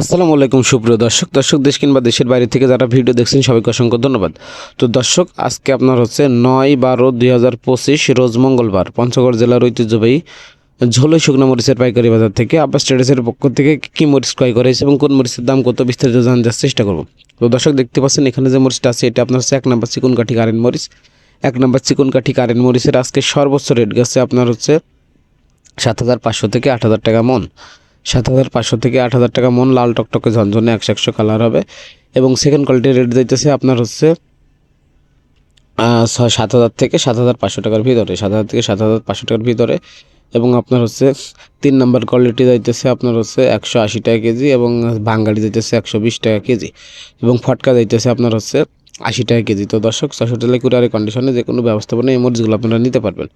আসসালামু আলাইকুম, সুপ্রিয় দর্শক। দর্শক, দেশ কিংবা দেশের বাইরে থেকে যারা ভিডিও দেখছেন, সবাইকে অসংখ্য ধন্যবাদ। তো দর্শক, আজকে আপনার হচ্ছে নয় বারো দুই হাজার পঁচিশ, রোজ মঙ্গলবার, পঞ্চগড় জেলার ঐতিহ্যবাহী ঝোলই শুকনো মরিচের পাইকারি বাজার থেকে আব্বাস ট্রেডার্সের পক্ষ থেকে কী মরিচ ক্রয় করা এবং কোন মরিচের দাম কত বিস্তারিত জানার চেষ্টা করব। তো দর্শক, দেখতে পাচ্ছেন এখানে যে মরিচটা আছে, এটা আপনার হচ্ছে এক নম্বর চিকন কাঠি কারেন্ট মরিচ। এক নম্বর চিকন কাঠি কারেন্ট মরিচের আজকে সর্বোচ্চ রেট গেছে আপনার হচ্ছে সাত হাজার পাঁচশো থেকে আট হাজার টাকা মন। সাত হাজার পাঁচশো থেকে আট হাজার টাকা মন লাল টকটকে ঝনঝনে একশো একশো কালার হবে। এবং সেকেন্ড কোয়ালিটির রেট দিতেছে আপনার হচ্ছে সাত হাজার থেকে সাত হাজার পাঁচশো টাকার ভিতরে, সাত হাজার থেকে সাত হাজার পাঁচশো টাকার ভিতরে। এবং আপনার হচ্ছে তিন নাম্বার কোয়ালিটি যাইতেছে আপনার হচ্ছে একশো আশি টাকা কেজি এবং বাঙালি যাইতেছে একশো বিশ টাকা কেজি এবং ফটকা যাইতেছে আপনার হচ্ছে আশি টাকা কেজি। তো দর্শক ছশো টাকা কুরিয়ারের কন্ডিশনে যে কোনো ব্যবস্থাপনা এই মরিচগুলো আপনারা নিতে পারবেন।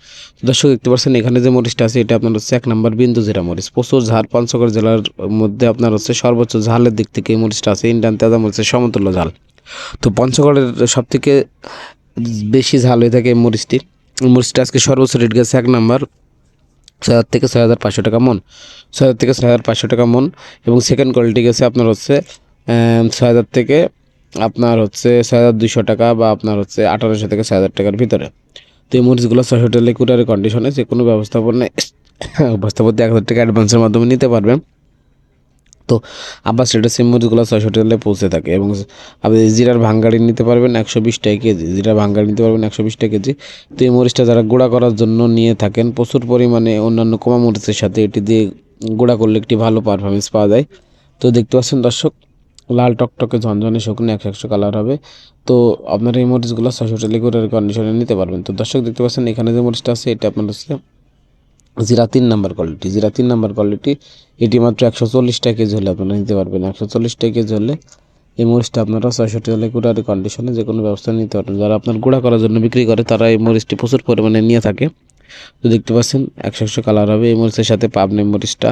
দর্শক, দেখতে পাচ্ছেন এখানে যে মরিচটা আছে, এটা আপনার হচ্ছে এক নম্বর বিন্দু জিরা মরিচ। প্রচুর ঝাল পঞ্চগড় জেলার মধ্যে আপনার হচ্ছে সর্বোচ্চ ঝালের দিক থেকে এই মরিচটা আছে, ইন্ডিয়ান তেজা মরিচের সমতুল্য ঝাল। তো পঞ্চগড়ের সব থেকে বেশি ঝাল হয়ে থাকে এই মরিচটি। মরিচটা আজকে সর্বোচ্চ রেট গেছে এক নম্বর ছয় হাজার থেকে ছয় হাজার পাঁচশো টাকা মন। ছয় হাজার থেকে ছয় হাজার পাঁচশো টাকা মন এবং সেকেন্ড কোয়ালিটি গেছে আপনার হচ্ছে ছয় হাজার থেকে আপনার হচ্ছে ছয় হাজার দুশো টাকা বা আপনার হচ্ছে আঠারোশো থেকে ছয় হাজার টাকার ভিতরে। তো এই মরিচগুলো ছয় হোটেলে কুটারের কন্ডিশনে যে কোনো ব্যবস্থাপনায় ব্যবস্থাপতি এক হাজার টাকা অ্যাডভান্সের মাধ্যমে নিতে পারবেন। তো আবার সেটা সিম মরিচগুলো ছয়শো টাকা পৌঁছে থাকে এবং আপনি জিরার ভাঙ্গাড়ি নিতে পারবেন একশো বিশ টাকা কেজি, জিরার ভাঙ্গাড়ি নিতে পারবেন একশো বিশ টাকা কেজি। তো এই মরিচটা যারা গুঁড়া করার জন্য নিয়ে থাকেন, প্রচুর পরিমাণে অন্যান্য কমা মরিচের সাথে এটি দিয়ে গুঁড়া করলে একটি ভালো পারফরমেন্স পাওয়া যায়। তো দেখতে পাচ্ছেন দর্শক, লাল টকটকে ঝনঝনে শুকনো একশো একশো কালার হবে। তো আপনারা এই মরিচগুলো ছশো টাকা করে কন্ডিশনে নিতে পারবেন। তো দর্শক দেখতে পাচ্ছেন এখানে যে মরিচটা আছে, এটা আপনার হচ্ছে জিরা তিন নাম্বার কোয়ালিটি জিরা তিন নাম্বার কোয়ালিটি এটি মাত্র একশো চল্লিশ টাকা কেজি হলে আপনারা নিতে পারবেন। একশো চল্লিশ টাকা কেজি হলে এই মরিচটা আপনারা ছয়শো টাকা গুঁড়ার কন্ডিশনে যে কোনো ব্যবস্থা নিতে পারবেন। যারা আপনার গুঁড়া করার জন্য বিক্রি করে, তারা এই মরিচটি প্রচুর পরিমাণে নিয়ে থাকে। তো দেখতে পাচ্ছেন, একশো একশো কালার হবে। এই মরিচের সাথে পাবনি মরিচটা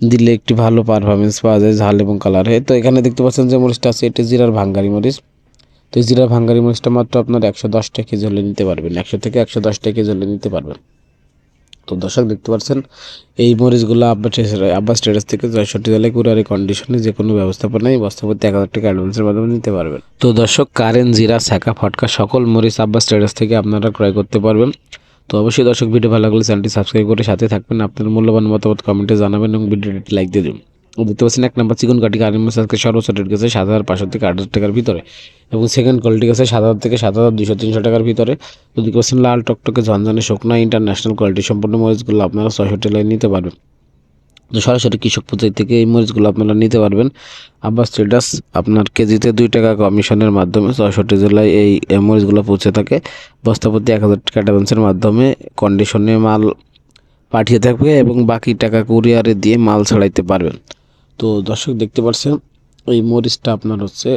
দিলে একটি ভালো পারফরমেন্স পাওয়া যায়, ঝাল এবং কালার হয় তো এখানে দেখতে পাচ্ছেন যে মরিচটা আছে, এটি জিরার ভাঙ্গারি মরিচ। তো জিরার ভাঙ্গারি মরিচটা মাত্র আপনার একশো দশ টাকা কেজি হলে নিতে পারবেন। একশো থেকে একশো দশ টাকা কেজি হলে নিতে পারবেন। তো দর্শক দেখতে পাচ্ছেন, এই মরিচগুলো আব্বা আব্বা স্টেটাস থেকে চৌষট্টি জেলায় কুরারি কন্ডিশনে যে কোনো ব্যবস্থাপনায় বস্তাপতি এক হাজার টাকা অ্যাডভান্সের মাধ্যমে নিতে পারবেন। তো দর্শক, কারেন্ট, জিরা, শাখা, ফটকা, সকল মরিচ আব্বা স্টেটাস থেকে আপনারা ক্রয় করতে পারবেন। তো অবশ্যই দর্শক ভিডিও ভালো লাগলে চ্যানেলটি সাবস্ক্রাইব করে সাথে থাকবেন। আপনার মূল্যবান মতামত কমেন্টে জানাবেন এবং ভিডিওটি লাইক দিয়ে দিন দেখতে পাচ্ছেন এক নম্বর চিকন কাঠি কারেন্ট মরিচ আজকে সর্বোচ্চ রেট গেছে সাত হাজার পাঁচশো থেকে আট হাজার টাকার ভিতরে। এবং সেকেন্ড কোয়ালিটি গেছে সাত হাজার থেকে সাত হাজার দুশো তিনশো টাকার ভিতরে। দেখতে পাচ্ছেন লাল টকটকে ঝনঝনে শুকনা ইন্টারন্যাশনাল কোয়ালিটি সম্পূর্ণ মরিচগুলো আপনারা ছয়শো টাকায় নিতে পারবেন। তো সরাসরি কৃষক পর্যায় থেকে এই মরিচগুলো আপনারা নিতে পারবেন। আব্বাস ট্রেডার্স আপনার কেজিতে দুই টাকা কমিশনের মাধ্যমে ছয়ষট্টি জেলায় এই মরিচগুলো পৌঁছে থাকে। বস্তাপতি এক হাজার টাকা অ্যাডভান্সের মাধ্যমে কন্ডিশনে মাল পাঠিয়ে থাকবে এবং বাকি টাকা কুরিয়ারে দিয়ে মাল ছাড়াইতে পারবেন। তো দর্শক দেখতে পাচ্ছেন এই মরিচটা আপনার হচ্ছে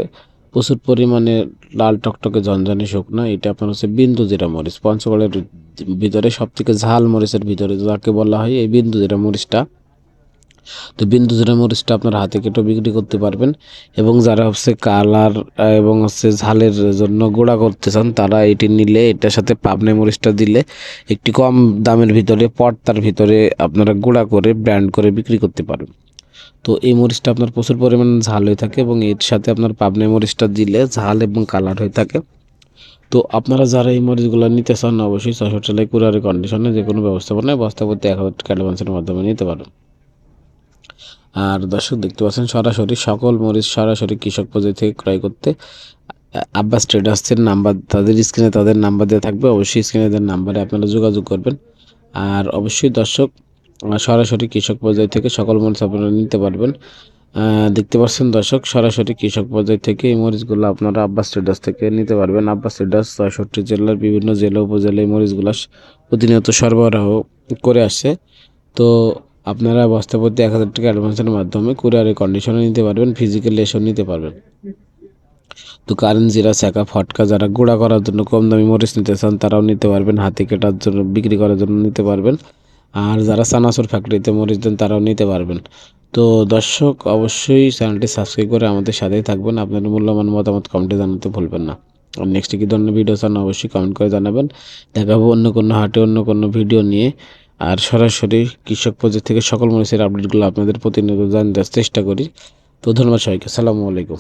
প্রচুর পরিমাণে লাল টকটকে ঝনঝনে শুকনো এটা আপনার হচ্ছে বিন্দু জিরা মরিচ, পঞ্চগড়ের ভিতরে সব থেকে ঝাল মরিচের ভিতরে যাকে বলা হয় এই বিন্দু জিরা মরিচটা। তো বিন্দু জিরা মরিচটা আপনার হাতে কেটে বিক্রি করতে পারবেন এবং যারা হচ্ছে কালার এবং হচ্ছে ঝালের জন্য গুঁড়া করতে চান, তারা এটি নিলে, এটার সাথে পাবনে মরিচটা দিলে একটি কম দামের ভিতরে, পর্তার ভিতরে আপনারা গুঁড়া করে, ব্র্যান্ড করে বিক্রি করতে পারবেন। তো এই মরিচটা আপনার প্রচুর পরিমাণে ঝাল হয়ে থাকে এবং এর সাথে আপনার পাবনা মরিচটা দিলে ঝাল এবং কালার হয়ে থাকে। তো আপনারা যারা এই মরিচগুলো নিতে চান, অবশ্যই ছশো টাকায় কুরিয়ারের কন্ডিশনে যে কোনো ব্যবস্থাপনায় বস্তাপতি এক হাজার অ্যাডভান্সের মাধ্যমে নিতে পারেন। আর দর্শক, দেখতে পাচ্ছেন সরাসরি সকল মরিচ সরাসরি কৃষক পর্যায় থেকে ক্রয় করতে আব্বাস ট্রেডার্সের নাম্বার, তাদের স্ক্রিনে তাদের নাম্বার দেওয়া থাকবে। অবশ্যই স্ক্রিনে তাদের নাম্বারে আপনারা যোগাযোগ করবেন। আর অবশ্যই দর্শক সরাসরি কৃষক পর্যায় থেকে সকল মরিচ আপনারা নিতে পারবেন। দেখতে পাচ্ছেন দর্শক, সরাসরি কৃষক পর্যায় থেকে এই মরিচগুলো আপনারা আব্বাস ট্রেডার্স থেকে নিতে পারবেন। আব্বাস ট্রেডার্স ছয়ষট্টি জেলার বিভিন্ন জেলা উপজেলায় এই মরিচগুলো প্রতিনিয়ত সরবরাহ করে আসছে। তো আপনারা বস্তাপতি এক হাজার টাকা অ্যাডভান্সের মাধ্যমে কুরিয়ারের কন্ডিশনে নিতে পারবেন ফিজিক্যাল এসেও নিতে পারবেন। তো কারেন্ট জিরা চাকা, ফটকা যারা গুঁড়া করার জন্য কম দামি মরিচ নিতে চান, তারাও নিতে পারবেন। হাতে কেটার জন্য বিক্রি করার জন্য নিতে পারবেন। আর যারা চানাচুর ফ্যাক্টরিতে মরিচ দেন তারাও নিতে পারবেন। তো দর্শক, অবশ্যই চ্যানেলটি সাবস্ক্রাইব করে আমাদের সাথেই থাকবেন। আপনাদের মূল্যবান মতামত কমেন্টে জানাতে ভুলবেন না। আর নেক্সট কী ধরনের ভিডিও চান অবশ্যই কমেন্ট করে জানাবেন। দেখাবো অন্য কোনো হাটে অন্য কোনো ভিডিও নিয়ে। আর সরাসরি কৃষক পর্যায় থেকে সকল মরিচের আপডেটগুলো আপনাদের প্রতিনিয়ত জানতে চেষ্টা করি। তো ধন্যবাদ সবাইকে। সালামু আলাইকুম।